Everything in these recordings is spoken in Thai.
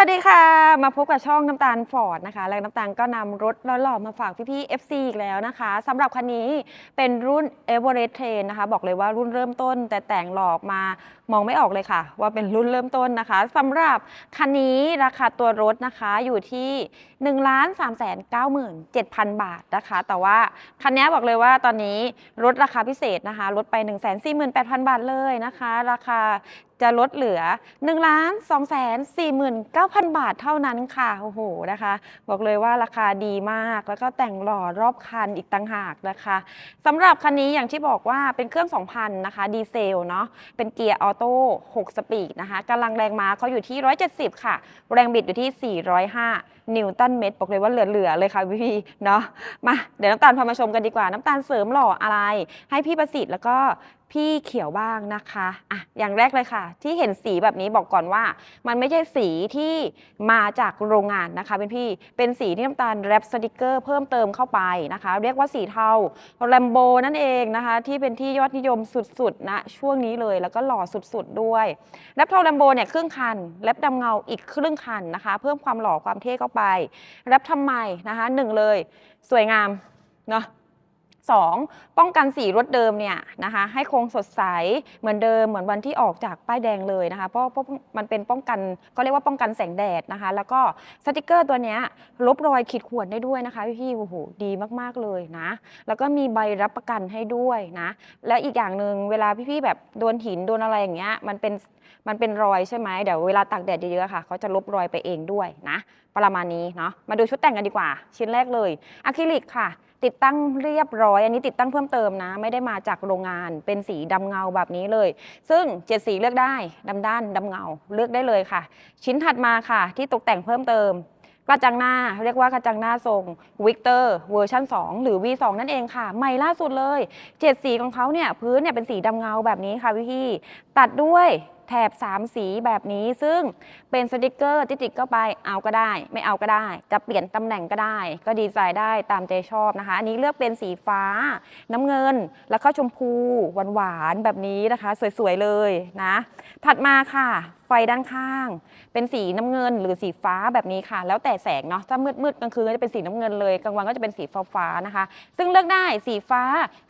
วัสดีค่ะ มาพบกับช่องน้ำตาลฟอร์ดนะคะ และน้ำตาลก็นำรถหล่อๆมาฝากพี่ๆ FC อีกแล้วนะคะสำหรับคันนี้เป็นรุ่น e v e r e s t Train นะคะ บอกเลยว่ารุ่นเริ่มต้น แต่แต่งหลอกมามองไม่ออกเลยค่ะ ว่าเป็นรุ่นเริ่มต้นนะคะสำหรับคันนี้ราคาตัวรถนะคะอยู่ที่1 3 9 7 0 0 0บาทนะคะ แต่ว่าคันนี้บอกเลยว่าตอนนี้ลดราคาพิเศษนะคะลดไป 1 4 8 0 0 0 บาทเลยนะคะ ราคาจะลดเหลือ1ล้าน2แสน49,000 บาทเท่านั้นค่ะ โอ้โหนะคะ บอกเลยว่าราคาดีมาก แล้วก็แต่งหล่อรอบคันอีกต่างหากนะคะสำหรับคันนี้อย่างที่บอกว่าเป็นเครื่อง 2,000 นะคะ ดีเซลเนาะเป็นเกียร์ออโต้6สปีดนะคะกำลังแรงม้าเขาอยู่ที่ 170 ค่ะ แรงบิดอยู่ที่ 405 นิวตันเมตรบอกเลยว่าเหลือๆเลยค่ะพี่เนาะมาเดี๋ยวน้ำตาลพามาชมกันดีกว่าน้ำตาลเสริมหล่ออะไร ให้พี่ประสิทธิ์แล้วก็พี่เขียวบ้างนะคะอะอย่างแรกเลยค่ะ ที่เห็นสีแบบนี้บอกก่อนว่า มันไม่ใช่สีที่มาจากโรงงานนะคะเป็นพี่เป็นสีที่น้ำตาลแรปสติกเกอร์เพิ่มเติมเข้าไปนะคะ เรียกว่าสีเทาแรมโบนั่นเองนะคะ ที่เป็นที่ยอดนิยมสุดๆนะช่วงนี้เลยแล้วก็หล่อสุดๆด้วยแรปเทาแรมโบเนี่ยครึ่งคันแรปดำเงาอีกครึ่งคันนะคะ เพิ่มความหล่อความเท่เข้าไปแรปทำไมนะคะหนึ่งเลย สวยงามเนาะ สองป้องกันสีรถเดิมเนี่ยนะคะให้คงสดใสเหมือนเดิมเหมือนวันที่ออกจากป้ายแดงเลยนะคะเพราะเพราะมันเป็นป้องกันก็เรียกว่าป้องกันแสงแดดนะคะ แล้วก็สติกเกอร์ตัวเนี้ยลบรอยขีดข่วนได้ด้วยนะคะพี่ๆโอ้โหดีมากๆเลยนะแล้วก็มีใบรับประกันให้ด้วยนะแล้วอีกอย่างหนึ่งเวลาพี่ๆแบบโดนหินโดนอะไรอย่างเงี้ยมันเป็นมันเป็นรอยใช่ไหมเดี๋ยวเวลาตากแดดเยอะๆค่ะเขาจะลบรอยไปเองด้วยนะประมาณนี้เนาะมาดูชุดแต่งกันดีกว่า ชิ้นแรกเลยอะคริลิกค่ะ ติดตั้งเรียบร้อย อันนี้ติดตั้งเพิ่มเติมนะ ไม่ได้มาจากโรงงานเป็นสีดำเงาแบบนี้เลย ซึ่งเจ็ดสีเลือกได้ดำด้านดำเงาเลือกได้เลยค่ะ ชิ้นถัดมาค่ะ ที่ตกแต่งเพิ่มเติมกระจังหน้าเรียกว่ากระจังหน้าทรงวิกเตอร์เวอร์ชัน2 หรือ V2 นั่นเองค่ะ ใหม่ล่าสุดเลยเจ็ดสีของเขาเนี่ยพื้นเนี่ยเป็นสีดำเงาแบบนี้ค่ะพี่ตัดด้วย แถบ 3 สีแบบนี้ ซึ่งเป็นสติกเกอร์ที่ติดเข้าไปเอาก็ได้ ไม่เอาก็ได้ จะเปลี่ยนตำแหน่งก็ได้ ก็ดีไซน์ได้ตามใจชอบนะคะ อันนี้เลือกเป็นสีฟ้า น้ำเงินแล้วก็ชมพูหวานๆแบบนี้นะคะ สวยๆเลยนะ ถัดมาค่ะ ไฟด้านข้าง เป็นสีน้ำเงินหรือสีฟ้าแบบนี้ค่ะ แล้วแต่แสงเนาะถ้ามืดมืดกลางคืนก็จะเป็นสีน้ำเงินเลยกลางวันก็จะเป็นสีฟ้าฟ้านะคะ ซึ่งเลือกได้สีฟ้า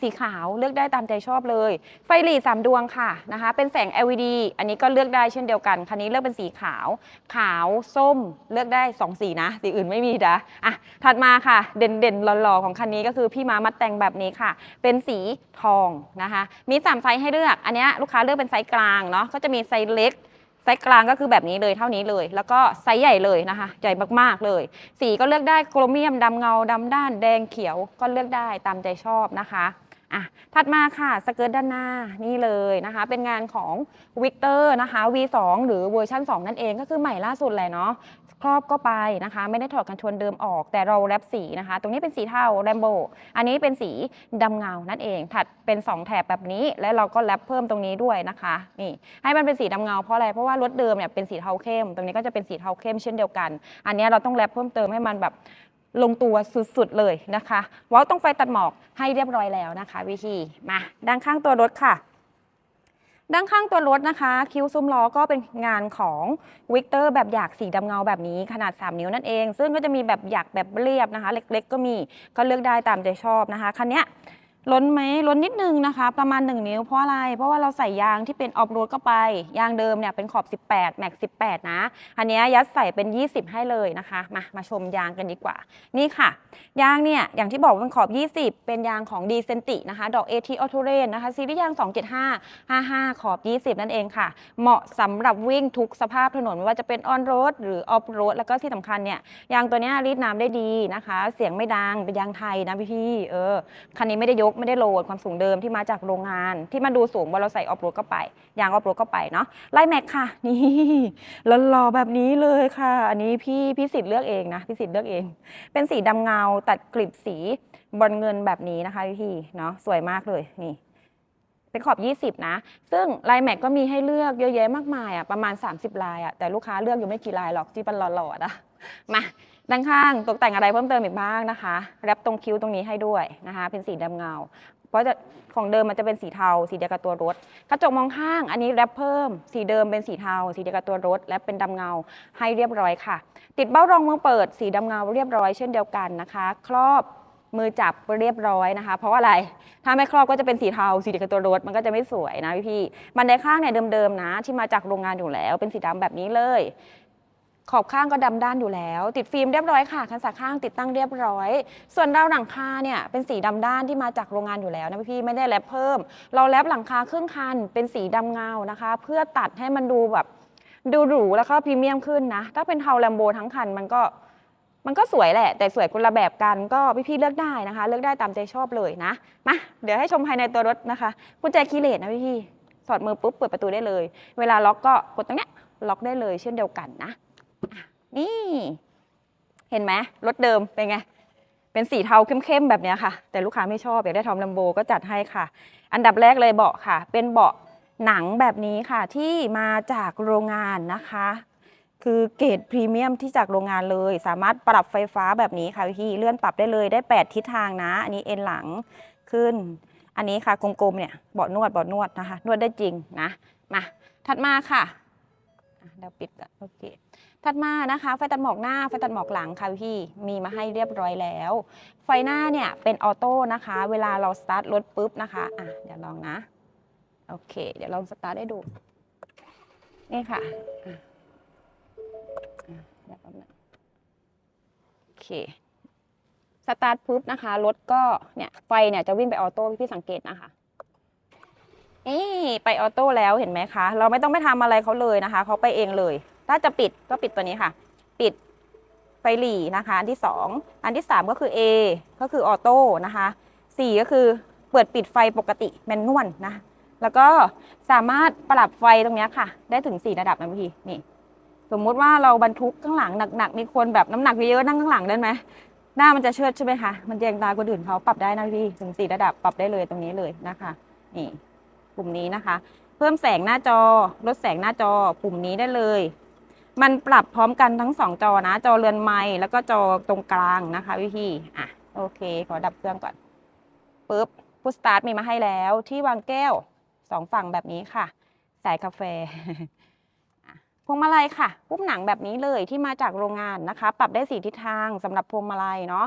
สีขาวเลือกได้ตามใจชอบเลย ไฟหลีดสามดวงค่ะนะคะ เป็นแสง LED อันนี้ก็เลือกได้เช่นเดียวกันคันนี้เลือกเป็นสีขาว ขาวส้มเลือกได้สองสีนะ สีอื่นไม่มีนะอะถัดมาค่ะเด่นเด่นๆหล่อๆของคันนี้ก็คือพี่มามัดแต่งแบบนี้ค่ะ เป็นสีทองนะคะ มีสามไซส์ให้เลือก อันนี้ลูกค้าเลือกเป็นไซส์กลางเนาะก็จะมีไซส์เล็ก ไซส์กลางก็คือแบบนี้เลยเท่านี้เลย แล้วก็ไซส์ใหญ่เลยนะคะ ใหญ่มากๆเลย สีก็เลือกได้โครเมียมดำเงาดำด้านแดงเขียวก็เลือกได้ตามใจชอบนะคะ อะถัดมาค่ะสเกิร์ตด้านหน้านี่เลยนะคะ เป็นงานของวิกเตอร์นะคะ V2 หรือเวอร์ชัน2 นั่นเองก็คือใหม่ล่าสุดเลยเนาะครอบก็ไปนะคะ ไม่ได้ถอดกันชนเดิมออก แต่เราแรปสีนะคะ ตรงนี้เป็นสีเทาแรมโบอันนี้เป็นสีดำเงานั่นเอง ถัดเป็น 2 แถบแบบนี้ และเราก็แรปเพิ่มตรงนี้ด้วยนะคะ นี่ ให้มันเป็นสีดำเงาเพราะอะไรเพราะว่ารถเดิมเนี่ยเป็นสีเทาเข้ม ตรงนี้ก็จะเป็นสีเทาเข้มเช่นเดียวกัน อันนี้เราต้องแรปเพิ่มเติมให้มันแบบ ลงตัวสุดๆเลยนะคะวอลต้องไฟตัดหมอกให้เรียบร้อยแล้วนะคะ วิธีมาด้านข้างตัวรถค่ะด้านข้างตัวรถนะคะ คิ้วซุ้มล้อก็เป็นงานของวิกเตอร์แบบหยากสีดำเงาแบบนี้ขนาด 3 นิ้วนั่นเอง ซึ่งก็จะมีแบบหยากแบบเรียบนะคะ เล็กๆ ก็มีก็เลือกได้ตามใจชอบนะคะคันเนี้ย ล้นไหมล้นนิดนึงนะคะ ประมาณ 1 นิ้วเพราะอะไร เพราะว่าเราใส่ยางที่เป็นออฟโรดเข้าไป ยางเดิมเนี่ยเป็นขอบ 18 แม็ก 18 นะ อันนี้ยัดใส่เป็น 20 ให้เลยนะคะ มามาชมยางกันดีกว่า นี่ค่ะ ยางเนี่ย อย่างที่บอกเป็นขอบ 20 เป็นยางของดีเซนตินะคะ ดอกเอทีออโตเรนนะคะ ซีรีส์ยาง 275 55 ขอบ 20 นั่นเองค่ะ เหมาะสำหรับวิ่งทุกสภาพถนนไม่ว่าจะเป็นออนโรดหรือออฟโรดแล้วก็ที่สำคัญเนี่ย ยางตัวนี้รีดน้ำได้ดีนะคะ เสียงไม่ดัง เป็นยางไทยนะพี่เออ คันนี้ไม่ได้ยกไม่ได้โหลดความสูงเดิมที่มาจากโรงงาน ที่มาดูสูงพอเราใส่ออฟโรดเข้าไปยางออฟโรดเข้าไปเนาะไล่แม็กค่ะนี่หล่อแบบนี้เลยค่ะ อันนี้พี่พี่สิทธิ์เลือกเองนะพี่สิทธิ์เลือกเอง เป็นสีดำเงาตัดกลีบสีบอลเงินแบบนี้นะคะพี่เนาะสวยมากเลยนี่เป็นขอบ 20 นะ ซึ่งลายแม็กก็มีให้เลือกเยอะแยะมากมายอะประมาณ 30 ลายอะแต่ลูกค้าเลือกอยู่ไม่กี่ลายหรอกที่เป็นหล่อๆนะมา ด้านข้างตกแต่งอะไรเพิ่มเติมอีกบ้างนะคะแรปตรงคิ้วตรงนี้ให้ด้วยนะคะ เป็นสีดำเงา เพราะจะของเดิมมันจะเป็นสีเทา สีเดียวกับตัวรถกระจกมองข้าง อันนี้แรปเพิ่ม สีเดิมเป็นสีเทา สีเดียวกับตัวรถและเป็นดำเงาให้เรียบร้อยค่ะ ติดเบ้ารองมือเปิด สีดำเงาเรียบร้อยเช่นเดียวกันนะคะ ครอบมือจับเรียบร้อยนะคะ เพราะอะไร ถ้าไม่ครอบก็จะเป็นสีเทา สีเดียวกับตัวรถ มันก็จะไม่สวยนะพี่ๆบันไดข้างเนี่ยเดิมๆนะ ที่มาจากโรงงานอยู่แล้ว เป็นสีดำแบบนี้เลย ขอบข้างก็ดำด้านอยู่แล้ว ติดฟิล์มเรียบร้อยค่ะคันสาข้างติดตั้งเรียบร้อย ส่วนราวหลังคาเนี่ยเป็นสีดำด้านที่มาจากโรงงานอยู่แล้วนะพี่ไม่ได้แลบเพิ่ม เราแลบหลังคาครึ่งคันเป็นสีดำเงานะคะ เพื่อตัดให้มันดูแบบดูหรูแล้วก็พรีเมียมขึ้นนะ ถ้าเป็นเทาแลมโบทั้งคันมันก็มันก็สวยแหละ แต่สวยคนละแบบกันก็พี่ๆเลือกได้นะคะ เลือกได้ตามใจชอบเลยนะมาเดี๋ยวให้ชมภายในตัวรถนะคะกุญแจคีย์เลสนะพี่ๆสอดมือปุ๊บเปิดประตูได้เลย เวลาล็อกก็กดตรงเนี้ยล็อกได้เลยเช่นเดียวกันนะ นี่ เห็นไหมรถเดิมเป็นไง เป็นสีเทาเข้มๆแบบนี้ค่ะ แต่ลูกค้าไม่ชอบอยากได้ทอมลัมโบก็จัดให้ค่ะ อันดับแรกเลยเบาะค่ะ เป็นเบาะหนังแบบนี้ค่ะที่มาจากโรงงานนะคะ คือเกรดพรีเมียมที่จากโรงงานเลย สามารถปรับไฟฟ้าแบบนี้ค่ะพี่เลื่อนปรับได้เลยได้ 8 ทิศทางนะ อันนี้เอ็นหลังขึ้น อันนี้ค่ะกลมๆเนี่ยเบาะนวดเบาะนวดนะคะ นวดได้จริงนะมาถัดมาค่ะอะเดี๋ยวปิดก่อนโอเค ถัดมานะคะ ไฟตัดหมอกหน้าไฟตัดหมอกหลังค่ะพี่มีมาให้เรียบร้อยแล้ว ไฟหน้าเนี่ยเป็นออโต้นะคะ เวลาเราสตาร์ทรถปุ๊บนะคะอะเดี๋ยวลองนะโอเค เดี๋ยวลองสตาร์ทให้ดู นี่ค่ะอะเดี๋ยวแป๊บนึงโอเคสตาร์ทปุ๊บนะคะรถก็เนี่ยไฟเนี่ยจะวิ่งไปออโต้พี่สังเกตนะคะนี่ไปออโต้แล้วเห็นไหมคะ เราไม่ต้องไปทำอะไรเขาเลยนะคะเขาไปเองเลย ถ้าจะปิดก็ปิดตัวนี้ค่ะ ปิดไฟหลีนะคะอันที่ 2 อันที่ 3 ก็คือ A ก็คือออโต้นะคะ 4 ก็คือเปิดปิดไฟปกติแมนนวลนะ แล้วก็สามารถปรับไฟตรงนี้ค่ะ ได้ถึง 4 ระดับนะพี่นี่ สมมุติว่าเราบรรทุกข้างหลังหนักๆ มีคนแบบน้ำหนักเยอะๆนั่งข้างหลังได้ไหมหน้ามันจะเชิดใช่ไหมคะ มันแยงตาคนอื่นเขาปรับได้นะพี่ถึง 4 ระดับปรับได้เลยตรงนี้เลยนะคะนี่ปุ่มนี้นะคะ เพิ่มแสงหน้าจอลดแสงหน้าจอปุ่มนี้ได้เลย มันปรับพร้อมกันทั้งสองจอนะ จอเรือนไม้แล้วก็จอตรงกลางนะคะ พี่ๆอะโอเค ขอดับเครื่องก่อนปุ๊บพุสตาร์ทมีมาให้แล้ว ที่วางแก้วสองฝั่งแบบนี้ค่ะใส่กาแฟพวงมาลัยค่ะปุ่มหนังแบบนี้เลยที่มาจากโรงงานนะคะ ปรับได้สีทิศทางสำหรับพวงมาลัยเนาะ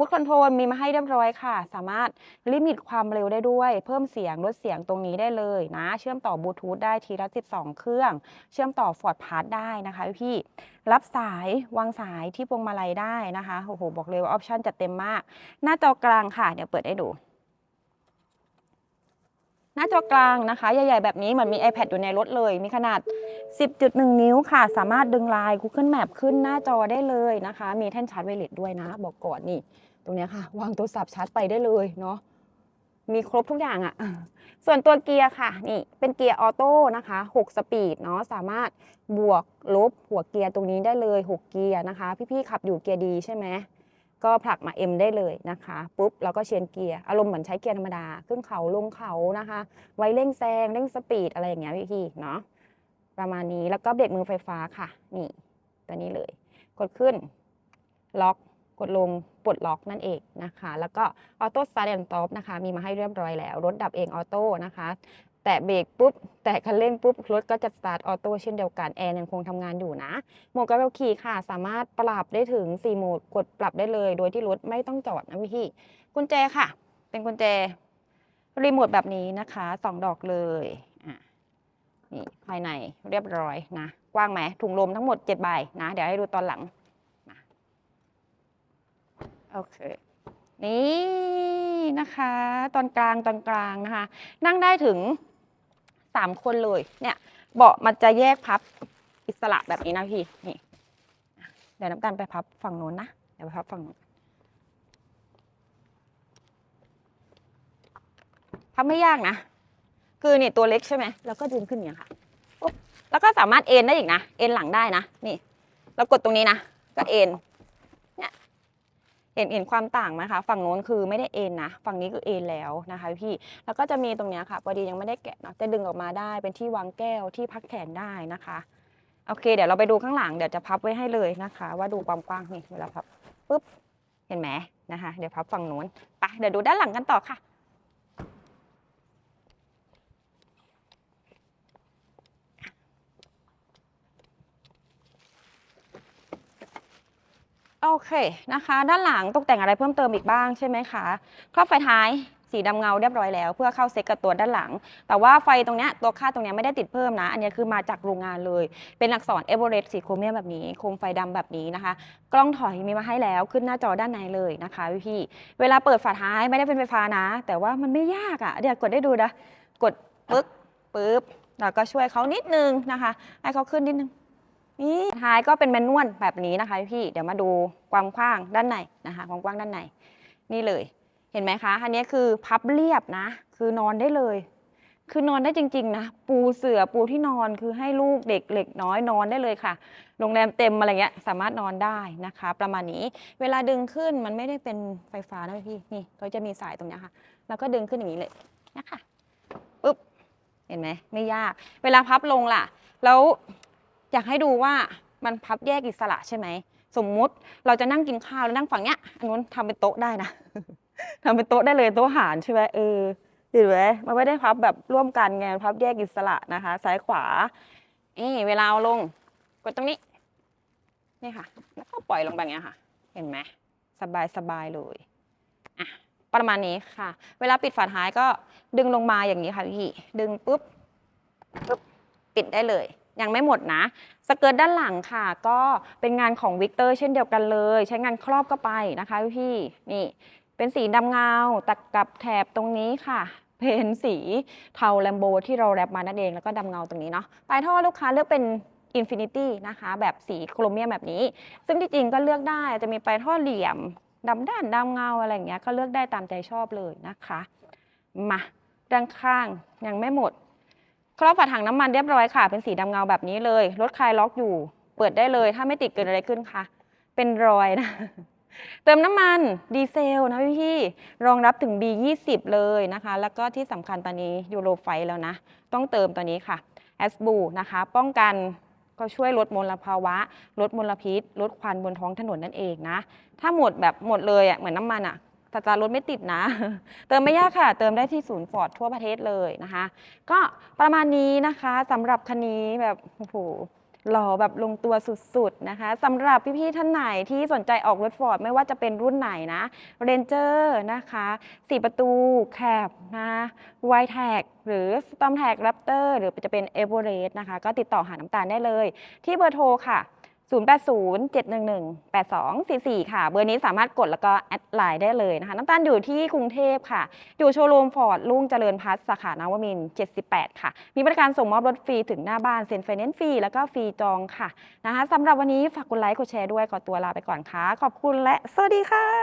ฟุตคอนโทรลมีมาให้เรียบร้อยค่ะ สามารถลิมิตความเร็วได้ด้วย เพิ่มเสียงลดเสียงตรงนี้ได้เลยนะ เชื่อมต่อบลูทูธได้ทีละ12 เครื่อง เชื่อมต่อฟอร์ดพาร์ได้นะคะพี่ รับสายวางสายที่พวงมาลัยได้นะคะโอ้โหบอกเลยว่าออปชันจัดเต็มมาก หน้าจอกลางค่ะ เดี๋ยวเปิดให้ดูหน้าจอกลางนะคะ ใหญ่ ๆ แบบนี้เหมือนมี iPad อยู่ในรถเลย มีขนาด 10.1 นิ้วค่ะ สามารถดึงไลน์ Google Map ขึ้นหน้าจอได้เลยนะคะ มีแท่นชาร์จไวเลสด้วยนะ บอกก่อนนี่ รงนี้ค่ะ วางโทรศัพท์ชาร์จไปได้เลยเนาะมีครบทุกอย่างอะ่ะ ส่วนตัวเกียร์ค่ะ นี่เป็นเกียร์ออโต้นะคะ6สปีดเนาะสามารถบวกลบหัวเกียร์ตรงนี้ได้เลย 6 เกียร์นะคะ พี่ๆขับอยู่เกียร์ดีใช่ไหมก็ผลักมา M ได้เลยนะคะปุ๊บเราก็เชียนเกียร์อารมณ์เหมือนใช้เกียร์ธรรมดา ขึ้นเขาลงเขานะคะ ไว้เร่งแซงเร่งสปีดอะไรอย่างเงี้ยพี่ๆเนาะประมาณนี้แล้วก็เบรกมือไฟฟ้าค่ะ นี่ตัวนี้เลย กดขึ้น ล็อกกดลง ปลดล็อกนั่นเองนะคะ แล้วก็ออโต้สตาร์ทแอนด์สต็อปนะคะ มีมาให้เรียบร้อยแล้ว รถดับเองออโต้นะคะ แตะเบรกปุ๊บ แตะคันเร่งปุ๊บ รถก็จะสตาร์ทออโต้เช่นเดียวกัน แอร์ยังคงทำงานอยู่นะ โหมดการขับขี่ค่ะ สามารถปรับได้ถึง 4 โหมด กดปรับได้เลย โดยที่รถไม่ต้องจอดนะพี่ กุญแจค่ะ เป็นกุญแจรีโมทแบบนี้นะคะสองดอกเลยนี่ภายในเรียบร้อยนะ กว้างไหมถุงลมทั้งหมด 7 ใบนะ เดี๋ยวให้ดูตอนหลัง โอเค นี่นะคะ ตอนกลางตอนกลางนะคะ นั่งได้ถึง3คนเลย เนี่ย เบาะมันจะแยกพับอิสระแบบนี้นะพี่ นี่ เดี๋ยวน้ำตาลไปพับฝั่งโน้นนะ เดี๋ยวไปพับฝั่งโน้นพับไม่ยากนะ คือเนี่ยตัวเล็กใช่ไหม แล้วก็ดึงขึ้นอย่างค่ะ แล้วก็สามารถเอ็นได้อีกนะ เอนหลังได้นะ นี่แล้วกดตรงนี้นะ ก็เอนเนี่ย เห็นเห็นความต่างไหมคะ ฝั่งโน้นคือไม่ได้เอ็นนะ ฝั่งนี้คือเอ็นแล้วนะคะพี่ แล้วก็จะมีตรงเนี้ยค่ะพอดียังไม่ได้แกะเนาะ จะดึงออกมาได้เป็นที่วางแก้วที่พักแขนได้นะคะ โอเค เดี๋ยวเราไปดูข้างหลัง เดี๋ยวจะพับไว้ให้เลยนะคะ ว่าดูความกว้างนี่เวลาพับปุ๊บ เห็นไหมนะคะ เดี๋ยวพับฝั่งโน้น ไป เดี๋ยวดูด้านหลังกันต่อค่ะ โอเคนะคะ ด้านหลังตกแต่งอะไรเพิ่มเติมอีกบ้างใช่ไหมคะครอบไฟท้ายสีดำเงาเรียบร้อยแล้วเพื่อเข้าเซ็ตกับตัวด้านหลัง แต่ว่าไฟตรงเนี้ยตัวคาดตรงเนี้ยไม่ได้ติดเพิ่มนะ อันนี้คือมาจากโรงงานเลย เป็นอักษรเอเวอเรสต์สีโครเมียมแบบนี้ โคมไฟดำแบบนี้นะคะ กล้องถอยมีมาให้แล้วขึ้นหน้าจอด้านในเลยนะคะพี่เวลาเปิดฝาท้ายไม่ได้เป็นไฟฟ้านะ แต่ว่ามันไม่ยากอะ่ะเดี๋ยวกดได้ดูนะกดปึ๊กปึ๊บแล้วก็ช่วยเขานิดนึงนะคะ ให้เขาขึ้นนิดนึง นี่ท้ายก็เป็นแมนนวลแบบนี้นะคะพี่ เดี๋ยวมาดูความกว้างด้านในนะคะ ความกว้างด้านใน นี่เลย เห็นไหมคะ อันนี้คือพับเรียบนะ คือนอนได้เลย คือนอนได้จริงๆนะ ปูเสือปูที่นอนคือให้ลูกเด็กเล็กน้อยนอนได้เลยค่ะ โรงแรมเต็มอะไรเงี้ย สามารถนอนได้นะคะ ประมาณนี้ เวลาดึงขึ้นมันไม่ได้เป็นไฟฟ้านะพี่ นี่เขาจะมีสายตรงนี้ค่ะ แล้วก็ดึงขึ้นอย่างนี้เลยนะคะปุ๊บ เห็นไหม ไม่ยาก เวลาพับลงล่ะ แล้ว อยากให้ดูว่ามันพับแยกอิสระใช่ไหม สมมุติเราจะนั่งกินข้าวแล้วนั่งฝั่งเนี้ยอันนู้นทำเป็นโต๊ะได้นะทำเป็นโต๊ะได้เลยโต๊ะอาหารใช่ไหมเออเห็นไหมมันไม่ได้พับแบบร่วมกันไงพับแยกอิสระนะคะ ซ้ายขวานี่เวลาเอาลงกดตรงนี้นี่ค่ะ แล้วก็ปล่อยลงไปอย่างเงี้ยค่ะ เห็นไหมสบายสบายเลยอะประมาณนี้ค่ะ เวลาปิดฝาท้ายก็ดึงลงมาอย่างนี้ค่ะพี่ดึงปุ๊บปุ๊บปิดได้เลย ยังไม่หมดนะสเกิร์ตด้านหลังค่ะ ก็เป็นงานของวิกเตอร์เช่นเดียวกันเลย ใช้งานครอบก็ไปนะคะพี่นี่เป็นสีดำเงาตัดกับแถบตรงนี้ค่ะเป็นสีเทาแลมโบที่เราแรปมานั่นเองแล้วก็ดำเงาตรงนี้เนาะปลายท่อลูกค้าเลือกเป็น Infinity นะคะ แบบสีโครเมียมแบบนี้ ซึ่งที่จริงก็เลือกได้จะมีปลายท่อเหลี่ยมดำด้านดำเงาอะไรอย่างเงี้ยก็เลือกได้ตามใจชอบเลยนะคะ มาด้านข้างยังไม่หมด ครอบฝาถังน้ำมันเรียบร้อยค่ะ เป็นสีดำเงาแบบนี้เลย รถคลายล็อกอยู่ เปิดได้เลย ถ้าไม่ติดเกิดอะไรขึ้นคะเป็นรอยนะ เติมน้ำมันดีเซลนะพี่พี่ รองรับถึง B20 เลยนะคะ แล้วก็ที่สำคัญตอนนี้ยูโรไฟแล้วนะ ต้องเติมตัวนี้ค่ะแอสบูนะคะ ป้องกันก็ช่วยลดมลภาวะ ลดมลพิษ ลดควันบนท้องถนนนั่นเองนะ ถ้าหมดแบบหมดเลยอะเหมือนน้ำมันอะ สตาร์รถไม่ติดนะ เติมไม่ยากค่ะ เติมได้ที่ศูนย์ฟอร์ดทั่วประเทศเลยนะคะ ก็ประมาณนี้นะคะสำหรับคันนี้แบบโอ้โหหล่อแบบลงตัวสุดๆนะคะสำหรับพี่ๆท่านไหนที่สนใจออกรถฟอร์ดไม่ว่าจะเป็นรุ่นไหนนะเรนเจอร์นะคะสี่ประตูแคบนะไวแท็กหรือสตอมแท็กแรปเตอร์หรือจะเป็นเอเวอเรสต์นะคะ ก็ติดต่อหาน้ำตาลได้เลย ที่เบอร์โทรค่ะ 0807118244 ค่ะ เบอร์นี้สามารถกดแล้วก็แอดไลน์ได้เลยนะคะ น้ำตาลอยู่ที่กรุงเทพค่ะ อยู่โชว์รูมฟอร์ดลุ่งเจริญพัฒน์สาขานวมิน 78 ค่ะ มีบริการส่งมอบรถฟรีถึงหน้าบ้านเซ็นไฟแนนซ์ฟรีแล้วก็ฟรีจองค่ะนะคะสำหรับวันนี้ฝากกดไลค์กดแชร์ด้วยขอตัวลาไปก่อนค่ะ ขอบคุณและสวัสดีค่ะ